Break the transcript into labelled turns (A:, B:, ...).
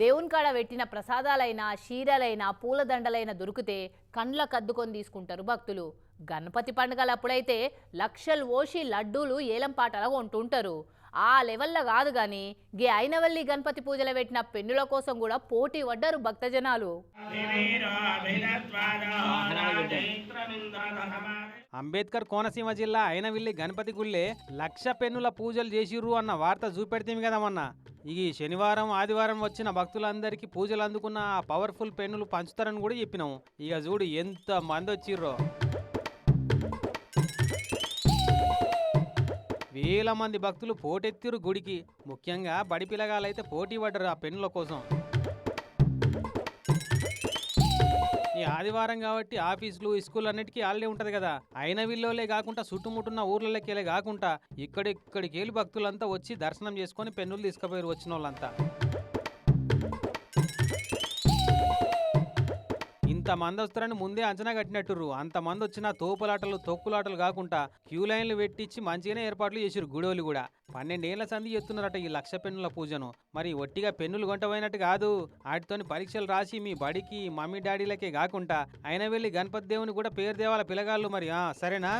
A: దేవుని కాడ పెట్టిన ప్రసాదాలైనా చీరలైనా పూలదండలైనా దొరికితే కండ్ల కద్దుకొని తీసుకుంటారు భక్తులు. గణపతి పండుగలప్పుడైతే లక్షలు ఓషి లడ్డూలు ఏలంపాటలా కొంటుంటారు. ఆ లెవెల్లో కాదు కానీ గే అయినవల్లి గణపతి పూజలు పెట్టిన పెన్నుల కోసం కూడా పోటీ పడ్డారు భక్తజనాలు.
B: అంబేద్కర్ కోనసీమ జిల్లా అయినవిల్లి గణపతి గుళ్ళే లక్ష పెన్నుల పూజలు చేసిర్రు అన్న వార్త చూపెడితేమి కదా మొన్న. ఈ శనివారం ఆదివారం వచ్చిన భక్తులందరికీ పూజలు అందుకున్న ఆ పవర్ఫుల్ పెన్నులు పంచుతారని కూడా చెప్పినాము. ఇక చూడు ఎంత మంది వచ్చిర్రో. వేల మంది భక్తులు పోటెత్తిరు గుడికి. ముఖ్యంగా బడి పిల్లగాలైతే పోటీ పడ్డరు ఆ పెన్నుల కోసం. ఈ ఆదివారం కాబట్టి ఆఫీసులు స్కూల్ అన్నిటికీ హాలిడే ఉంటది కదా. అయిన వీళ్ళోలే కాకుండా చుట్టుముట్టున్న ఊర్లలోకెళ్ళే కాకుండా ఇక్కడిక్కడికి వెళ్ళి భక్తులంతా వచ్చి దర్శనం చేసుకొని పెన్నులు తీసుకుపోయారు వచ్చిన వాళ్ళంతా ఇంతమంది వస్తారని ముందే అంచనా కట్టినట్టురు అంతమంది వచ్చిన తోపులాటలు తొక్కులాటలు కాకుండా క్యూ లైన్లు పెట్టించి మంచిగానే ఏర్పాట్లు చేసిరు గుడోలు కూడా. పన్నెండేళ్ళ సంధి చేస్తున్నారట ఈ లక్ష పెన్నుల పూజను. మరి ఒట్టిగా పెన్నులు కొంటపోయినట్టు కాదు. వాటితోని పరీక్షలు రాసి మీ బడికి మమ్మీ డాడీలకే కాకుండా అయిన వెళ్ళి గణపతి దేవుని కూడా పేరు దేవాల పిల్లగాళ్ళు మరి. సరేనా?